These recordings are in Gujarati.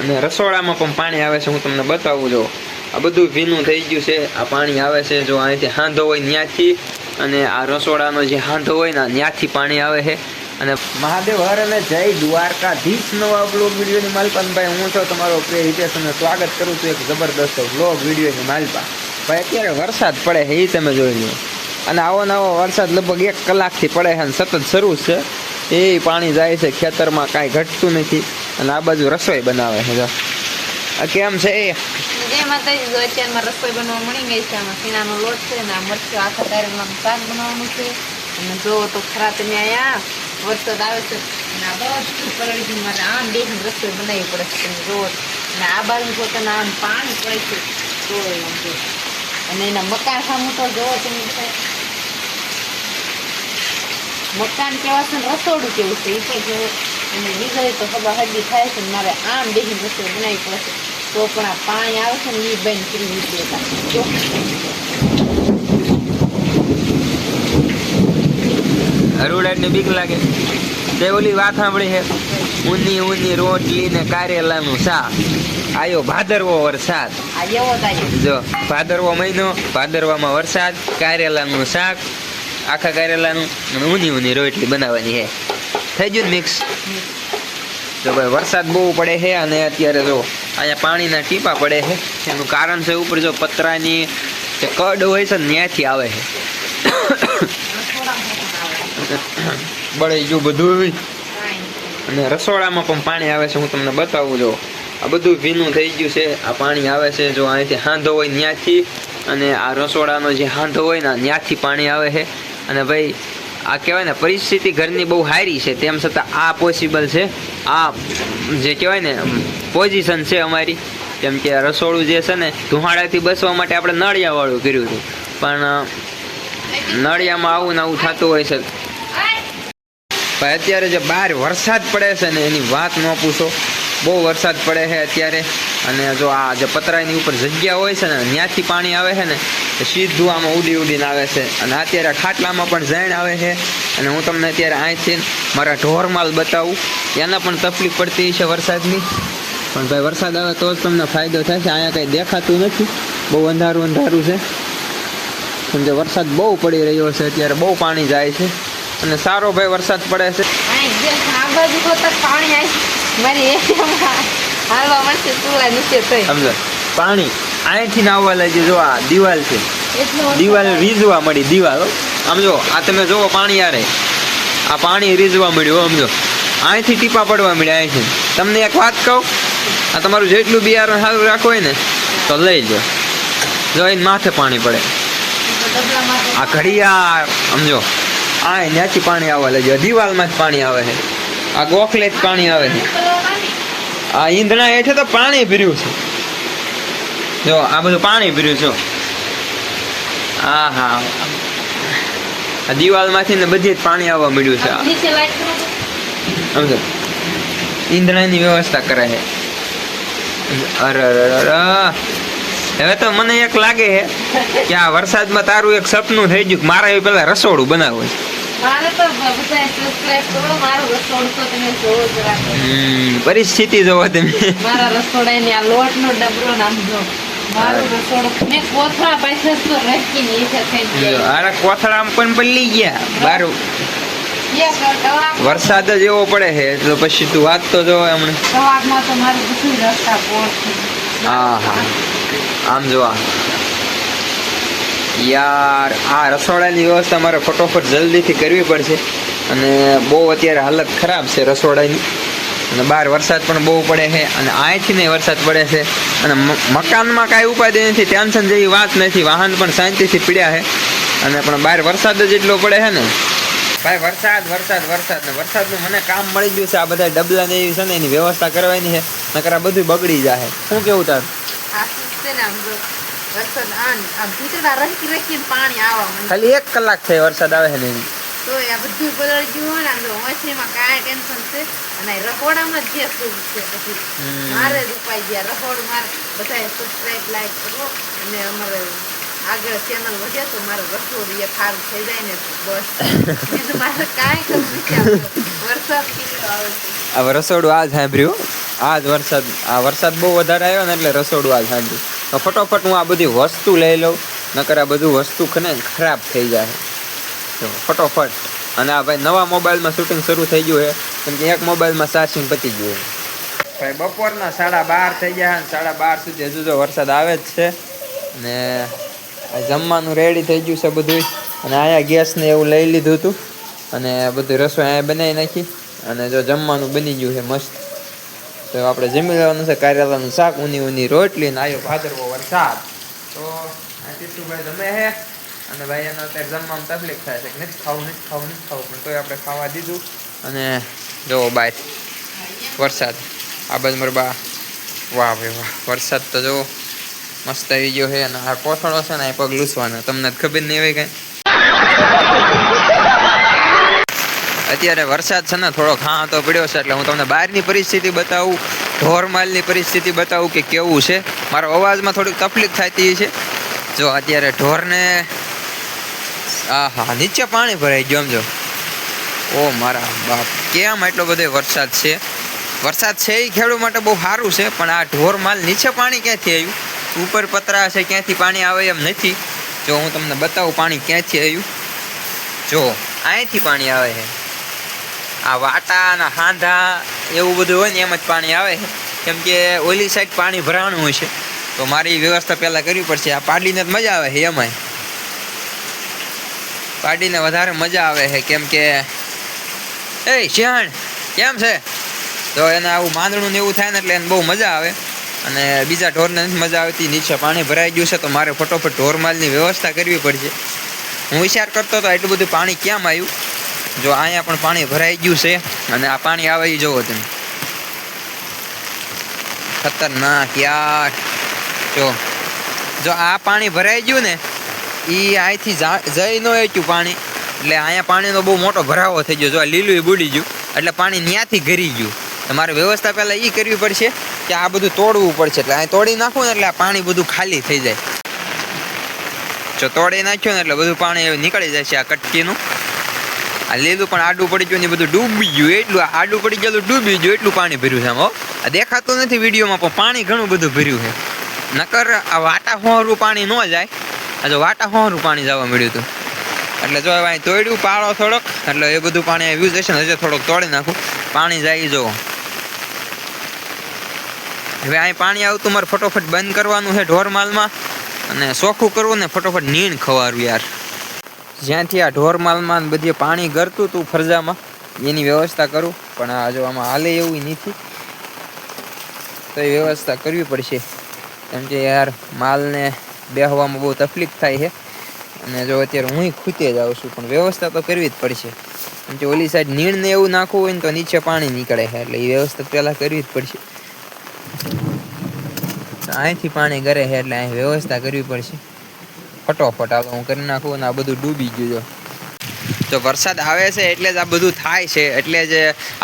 અને રસોડામાં પણ પાણી આવે છે, હું તમને બતાવું જો. આ બધું ભીનું થઈ ગયું છે, આ પાણી આવે છે, જો અહીંથી હાંધો હોય ત્યાંથી અને આ રસોડાનો જે હાંધો હોય ને ત્યાંથી પાણી આવે છે. અને મહાદેવ હર અને જય દ્વારકાધીશ નવા બ્લોગ વિડીયોની માલપાનભાઈ હું તો તમારો પ્રિય હિતેશ અને સ્વાગત કરું છું એક જબરદસ્ત બ્લોગ વિડીયોની માલપા ભાઈ, અત્યારે વરસાદ પડે છે, એ તમે જોઈ લો. અને આવો નવો વરસાદ લગભગ એક કલાકથી પડે છે અને સતત શરૂ છે. એ પાણી જાય છે, ખેતરમાં કાંઈ ઘટતું નથી. અને આ બાજુ રસોઈ બનાવે છે આ કેમ છે એ? જો રસોઈ બનાવવા મળી ગઈ છે. આમાં સીણાનો લોટ છે ને આ મરચું આખા બનાવવાનું છે. અને જો તો ખરા તમે અહીંયા આવે છે મારે આમ બે રસોઈ બનાવવી પડે છે, તમે જુઓ. અને આ બાજુ પોતાના આમ પાણી પડે છે, તો અને એના મકાન સામું તો જોવો તમે મકાન કેવા છે રસોડું કેવું છે, એ તો જો અને નીકળે તો ખબર હજી થાય છે મારે આમ બેસી રસોઈ બનાવી પડશે તો પણ આ પાણી આવે છે ને એ બંધ કરી દીધું હતા બીક લાગે. તે ઓલી વાત સાંભળી છે? ઊની ઊની રોટલી ને કારેલાનું શાક. આયો ભાદરવો વરસાદ. જો ભાદરવો મહિનો ભાદરવામાં વરસાદ કારેલાનું શાક આખા કારેલાનું ઊની ઊની રોટલી બનાવવાની છે. થઈ ગયું મિક્સ જો ભાઈ, વરસાદ બહુ પડે છે અને અત્યારે જો અહીંયા પાણીના ટીપા પડે છે. એનું કારણ છે ઉપર જો પતરાની જે કડ હોય છે ત્યાંથી આવે છે. બળે ગયું બધું અને રસોડામાં પણ પાણી આવે છે. હું તમને બતાવું જો. આ બધું ભીનું થઈ ગયું છે. આ પાણી આવે છે જો અહીંથી હાંધો હોય ત્યાંથી. અને આ રસોડાનો જે હાંધો હોય ને ત્યાંથી પાણી આવે છે. અને ભાઈ આ કહેવાય ને, પરિસ્થિતિ ઘરની બહુ સારી છે, તેમ છતાં આ પોસિબલ છે. આ જે કહેવાય ને પોઝિશન છે અમારી. કેમ કે રસોડું જે છે ને, ધુમાડાથી બસવા માટે આપણે નળિયાવાળું કર્યું હતું. પણ નળિયામાં આવું ને આવું થતું હોય છે. ભાઈ, અત્યારે જે બહાર વરસાદ પડે છે ને, એની વાત ન પૂછો. બહુ વરસાદ પડે છે અત્યારે. અને જો આ જે પતરાની ઉપર જગ્યા હોય છે ને ત્યાંથી પાણી આવે છે ને સીધું આમાં ઉડી ઉડીને આવે છે. અને અત્યારે ખાટલામાં પણ ઝેણ આવે છે. અને હું તમને અત્યારે અહીંથી મારા ઢોરમાલ બતાવું. એના પણ તકલીફ પડતી છે વરસાદની. પણ ભાઈ, વરસાદ આવે તો જ તમને ફાયદો થાય છે. અહીંયા કંઈ દેખાતું નથી. બહુ અંધારું અંધારું છે. પણ જે વરસાદ બહુ પડી રહ્યો છે, અત્યારે બહુ પાણી જાય છે. અને સારો ભાઈ, વરસાદ પડે છે. પાણી આવી મારી એરિયામાં હાલવા મળશે ચૂલા નીચે થઈ સમજો પાણી અહીંથી નાવવા લાગી જો આ દિવાલ છે. દિવાલ રીઝવા મળી દિવાલ હો. આમ જો આ તમે જોવો પાણી આરે. આ પાણી રીઝવા મળ્યું હો, સમજો. અહીંથી ટીપા પડવા મળ્યા અહીંથી. તમને એક વાત કહું? આ તમારું જેટલું બિયારણ સારું રાખવું હોય ને તો લઈ જો જો એને માથે પાણી પડે. આ ઘડિયાળ સમજો. આ ત્યાંથી પાણી આવવા લાગ્યું. દિવાલમાં જ પાણી આવે છે. આ ગોખલે જ પાણી આવે છે. આ ઈંધણા હેઠે તો પાણી ભર્યું છે જો આ બધું પાણી ભર્યું છે આ હા આ દિવાલમાંથી ને બધી જ પાણી આવવા મળ્યું છે. સમજો ઈંધણાની વ્યવસ્થા કરે છે અરે અરે. હવે તો મને એક લાગે છે કે આ વરસાદમાં તારું એક સપનું થઈ ગયું કે મારે એ પેલા રસોડું બનાવવું છે. જોવો પરિસ્થિતિ જોવો તમે. મારા આ ડબરો રસોડું ને છે થઈ ગયા અરે કોથળામાં પણ પલ્લી ગયા બારું. વરસાદ જ એવો પડે છે એટલે પછી તું વાત તો જો હા આમ જો આ યાર, આ રસોડાની વ્યવસ્થા મારે ફટોફટ જલ્દીથી કરવી પડશે. અને બહુ અત્યારે હાલત ખરાબ છે રસોડાની. અને બહાર વરસાદ પણ બહુ પડે છે અને અહીંથી નહીં વરસાદ પડે છે. અને મકાનમાં કાંઈ ઉપાધિ નથી, ટેન્શન જેવી વાત નથી, વાહન પણ શાંતિથી પીડ્યા છે. અને પણ બહાર વરસાદ જ એટલો પડે છે ને. ભાઈ, વરસાદ વરસાદ વરસાદ ને વરસાદનું મને કામ મળી ગયું છે. આ બધા ડબલા ને એવી છે ને એની વ્યવસ્થા કરવાની છે. નકર આ બધું બગડી જાય. શું કેવું તાર? આમ વરસાદ આન આમ ભીતડા રખી રખીને પાણી આવવા માંડે ખાલી એક કલાક થઈ વરસાદ આવે છે ને તો આ બધું બદલાઈ ગયું હોય ને આમ જો ઓછીમાં કાંઈ ટેન્શન છે. અને રખોડામાં જે સુખ છે પછી મારે જ ઉપાય ગયા. રખોડું મારે બધાએ સબસ્ક્રાઇબ લાઈક કરો. અને અમારે આગળ ચેનલ વધે તો મારું રસોડું એ સારું થઈ જાય ને બસ. બીજું મારે કાંઈ નથી વરસાદ કેટલો આવે છે? હવે રસોડું આ સાંભળ્યું. આ જ વરસાદ આ વરસાદ બહુ વધારે આવ્યો ને એટલે રસોડું આ સાંભળ્યું. તો ફટોફટ હું આ બધી વસ્તુ લઈ લઉં, નકર આ બધું વસ્તુ ખને ખરાબ થઈ જાય. તો ફટોફટ. અને આ ભાઈ નવા મોબાઈલમાં શૂટિંગ શરૂ થઈ ગયું છે, કેમ કે એક મોબાઈલમાં ચાર્જિંગ પતી ગયું ભાઈ બપોરના સાડા બાર થઈ ગયા અને સાડા બાર સુધી હજુ જો વરસાદ આવે જ છે. ને જમવાનું રેડી થઈ ગયું છે બધું અને અહીંયા ગેસને એવું લઈ લીધું હતું. અને બધું રસોઈ અહીંયા બનાવી નાખી. અને જો જમવાનું બની ગયું છે મસ્ત. તો આપણે જમી લેવાનું છે, કારેલાનું શાક, ઊની ઊની રોટલી આવ્યો ભાદરવો વરસાદ. તો આ ટીસુભાઈ જમે હે, અને ભાઈ એનો અત્યારે જમવામાં તકલીફ થાય છે કે નથી ખાવું નથી ખાવું નથી ખાવું, પણ તોય આપણે ખાવા દીધું. અને જોવો બાય, વરસાદ. આ બાજુ મારા વાહ ભાઈ વાહ, વરસાદ તો જો મસ્ત આવી ગયો છે, અને આ કોથળો છે ને એ પગ લૂસવાનો, તમને ખબર નહીં હોય કઈ. અત્યારે વરસાદ છે ને, થોડો હા તો પડ્યો છે, એટલે હું તમને બહારની પરિસ્થિતિ બતાવું, ઢોરમાલની પરિસ્થિતિ બતાવું કે કેવું છે. મારો અવાજમાં થોડીક તકલીફ થતી છે. જો, અત્યારે ઢોરને આ હા નીચે પાણી ભરાઈ ગયું, સમજો. ઓ મારા બાપ, કેમ એટલો બધો વરસાદ છે? વરસાદ છે એ ખેડૂત માટે બહુ સારું છે, પણ આ ઢોર માલ નીચે પાણી ક્યાંથી આવ્યું? ઉપર પતરા છે, ક્યાંથી પાણી આવે એમ નથી. જો, હું તમને બતાવું પાણી ક્યાંથી આવ્યું. જો અહીંથી પાણી આવે છે. આ વાટા અને હાંધા એવું બધું હોય ને એમ જ પાણી આવે કેમ કે ઓલી સાઈડ પાણી ભરાણું હોય છે. તો મારી વ્યવસ્થા પહેલાં કરવી પડશે. આ પાડીને જ મજા આવે છે એમાંય. પાડીને વધારે મજા આવે છે. કેમ કે, એ શિયાણ કેમ છે? તો એને આવું માંદણું ને એવું થાય ને એટલે એને બહુ મજા આવે. અને બીજા ઢોરને નથી મજા આવતી. નીચે પાણી ભરાઈ ગયું છે, તો મારે ફટોફટ ઢોરમાલની વ્યવસ્થા કરવી પડશે. હું વિચાર કરતો હતો એટલું બધું પાણી ક્યાં આવ્યું? જો અહીંયા પણ પાણી ભરાઈ ગયું છે અને આ પાણી આવે એ જોવો તમે. ખતરનાક યાર. જો જો આ પાણી ભરાઈ ગયું ને એ અહીંથી જઈ ન એચ્યું પાણી. એટલે અહીંયા પાણીનો બહુ મોટો ભરાવો થઈ ગયો. જો લીલું બુડી ગયું, એટલે પાણી ન્યાથી ઘરી ગયું. તમારે વ્યવસ્થા પહેલાં એ કરવી પડશે કે આ બધું તોડવું પડશે. એટલે અહીં તોડી નાખવું ને એટલે આ પાણી બધું ખાલી થઈ જાય. જો તોડી નાખ્યું ને એટલે બધું પાણી નીકળી જાય છે આ કટકીનું. આ લીલું પણ આડું પડી ગયું ને બધું ડૂબી ગયું. એટલું આડું પડી ગયેલું ડૂબી ગયું, એટલું પાણી ભર્યું છે હો. આ દેખાતું નથી વિડીયોમાં, પણ પાણી ઘણું બધું ભર્યું છે. નકર આ વાટા હોરું પાણી ન જાય. આ જો વાટા હોરું પાણી જવા મળ્યું હતું. એટલે જો અહીં તોડ્યું પાળો થોડોક, એટલે એ બધું પાણી આવ્યું જશે ને, હજુ થોડોક તોડી નાખું. પાણી જાય જો હવે અહીં પાણી આવતું, મારે ફટોફટ બંધ કરવાનું છે ઢોરમાલમાં. અને ચોખ્ખું કરવું ને ફટોફટ નીણ ખવારું યાર. જ્યાંથી આ ઢોરમાલમાં બધે પાણી ગરતું હતું ફરજામાં, એની વ્યવસ્થા કરું. પણ આ જો આમાં હાલે એવું નથી. તો એ વ્યવસ્થા કરવી પડશે. કેમ કે યાર, માલને બેહવામાં બહુ તકલીફ થાય છે. અને જો અત્યારે હું ખૂતે જ આવું છું, પણ વ્યવસ્થા તો કરવી જ પડશે. કેમ કે ઓલી સાઈડ નીણ ને એવું નાખવું હોય ને તો નીચે પાણી નીકળે છે, એટલે એ વ્યવસ્થા પહેલાં કરવી જ પડશે. અહીંથી પાણી ગરે છે, એટલે અહીં વ્યવસ્થા કરવી પડશે. ફટોફટ હાલો હું કરી નાખું અને આ બધું ડૂબી ગયું જો. વરસાદ આવે છે એટલે જ આ બધું થાય છે, એટલે જ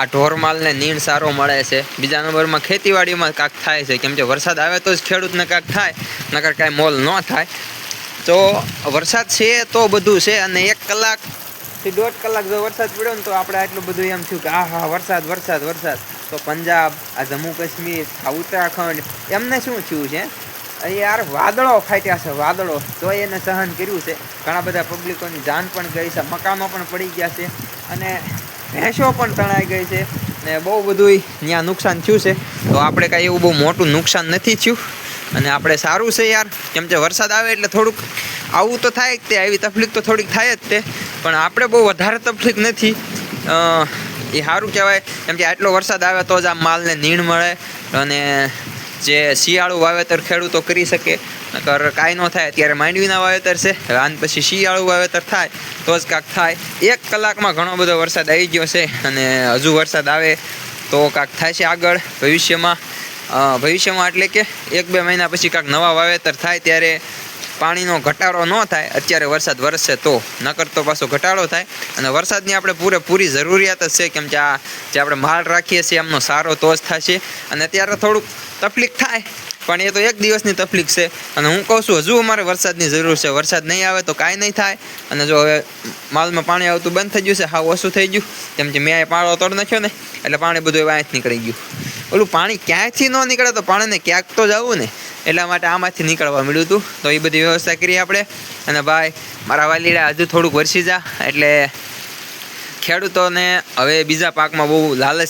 આ ઢોરમાલને નીણ સારો મળે છે. બીજા નંબરમાં ખેતીવાડીમાં કાંક થાય છે, કેમ કે વરસાદ આવે તો જ ખેડૂતને કાંક થાય, નકર કાંઈ મોલ ન થાય. તો વરસાદ છે તો બધું છે અને એક કલાકથી દોઢ કલાક જો વરસાદ પડ્યો ને તો આપણે આટલું બધું એમ થયું કે આ હા વરસાદ વરસાદ વરસાદ. તો પંજાબ, આ જમ્મુ કાશ્મીર, આ ઉત્તરાખંડ, એમને શું થયું છે? યાર વાદળો ફાટ્યા છે, વાદળો. તો એને સહન કર્યું છે. ઘણા બધા પબ્લિકોની જાન પણ ગઈ છે, મકાનો પણ પડી ગયા છે અને ભેંસો પણ તણાઈ ગઈ છે ને બહુ બધું ત્યાં નુકસાન થયું છે. તો આપણે કાંઈ એવું બહુ મોટું નુકસાન નથી થયું અને આપણે સારું છે યાર. કેમ કે વરસાદ આવે એટલે થોડુંક આવું તો થાય જ તે, આવી તકલીફ તો થોડીક થાય જ તે. પણ આપણે બહુ વધારે તકલીફ નથી. એ સારું કહેવાય. કેમ કે આટલો વરસાદ આવે તો જ આ માલને નીણ મળે અને જે શિયાળું વાવેતર ખેડૂતો કરી શકે, નકર કાંઈ ન થાય, અત્યારે માંડવીના વાવેતર છે આન પછી શિયાળું વાવેતર થાય, તો જ કાંક થાય. એક કલાકમાં ઘણો બધો વરસાદ આવી ગયો છે, અને હજુ વરસાદ આવે તો કાંક થાય છે આગળ ભવિષ્યમાં. ભવિષ્યમાં એટલે કે એક બે મહિના પછી કાંક નવા વાવેતર થાય ત્યારે પાણીનો ઘટાડો ન થાય, અત્યારે વરસાદ વરસશે તો. નકર તો પાછો ઘટાડો થાય. અને વરસાદની આપણે પૂરેપૂરી જરૂરિયાત જ છે, કેમ કે આ જે આપણે માલ રાખીએ છીએ, એમનો સારો તો જ થશે. અને અત્યારે થોડુંક તકલીફ થાય, પણ એ તો એક દિવસની તકલીફ છે. અને હું કહું છું, હજુ અમારે વરસાદની જરૂર છે. વરસાદ નહીં આવે તો કાંઈ નહીં થાય. અને જો હવે માલમાં પાણી આવતું બંધ થઈ ગયું છે, હાવ ઓછું થઈ ગયું. કેમ કે મેં પાળો તોડ નાખ્યો ને, એટલે પાણી બધું એવા જ નીકળી ગયું. ઓલું પાણી ક્યાંયથી ન નીકળે તો પાણીને ક્યાંક તો જવું ને. એટલા માટે આમાંથી નીકળવા મળ્યું હતું તો એ બધી વ્યવસ્થા કરી આપણે. અને ભાઈ, મારા વાલીડા હજુ થોડુંક વરસી જા, એટલે ખેડૂતોને હવે બીજા પાકમાં બહુ લાલચ